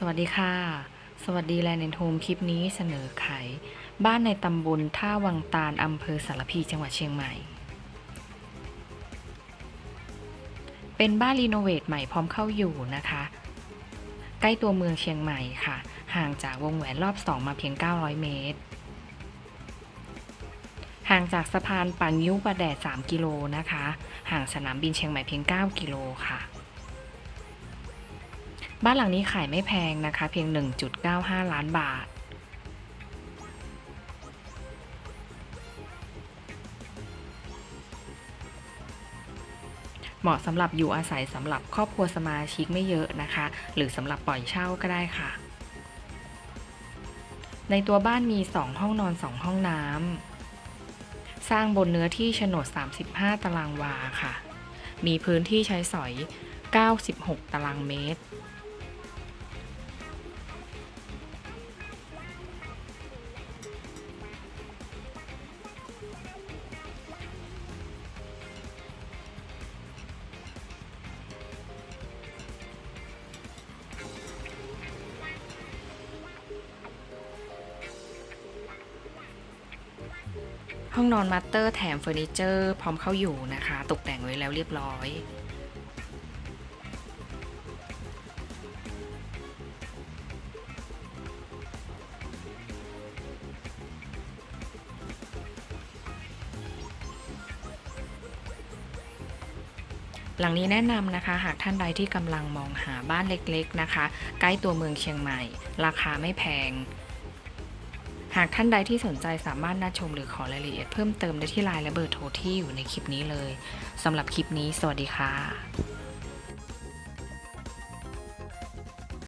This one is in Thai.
สวัสดีค่ะ สวัสดีแลนด์โฮมคลิปนี้เสนอขายบ้านในตำบลท่าวังตาลอำเภอสารพีจังหวัดเชียงใหม่ เป็นบ้านรีโนเวทใหม่พร้อมเข้าอยู่นะคะ ใกล้ตัวเมืองเชียงใหม่ค่ะ ห่างจากวงแหวนรอบ2มาเพียง 900 เมตร ห่างจากสะพานปันยิ้วประแดด 3 กิโลนะคะ ห่างสนามบินเชียงใหม่เพียง 9 กิโลค่ะ บ้านหลังนี้ขายไม่แพงนะคะ เพียง 1.95 ล้านบาท เหมาะสำหรับอยู่อาศัยสำหรับครอบครัวสมาชิกไม่เยอะนะคะ หรือสำหรับปล่อยเช่าก็ได้ค่ะ ในตัวบ้านมี 2 ห้องนอน 2 ห้องน้ำสร้างบนเนื้อที่โฉนด 35 ตารางวาค่ะ มีพื้นที่ใช้สอย 96 ตารางเมตร ห้องนอนมาสเตอร์แถมเฟอร์นิเจอร์พร้อมเข้าอยู่นะคะ ตกแต่งไว้แล้วเรียบร้อยหลังนี้แนะนำนะคะ หากท่านใดที่กำลังมองหาบ้านเล็กๆนะคะ ใกล้ตัวเมืองเชียงใหม่ ราคาไม่แพง หากท่านใดที่สนใจสามารถนัดชมหรือขอรายละเอียดเพิ่มเติมได้ที่ไลน์และเบอร์โทรที่อยู่ในคลิปนี้เลยสำหรับคลิปนี้ สวัสดีค่ะ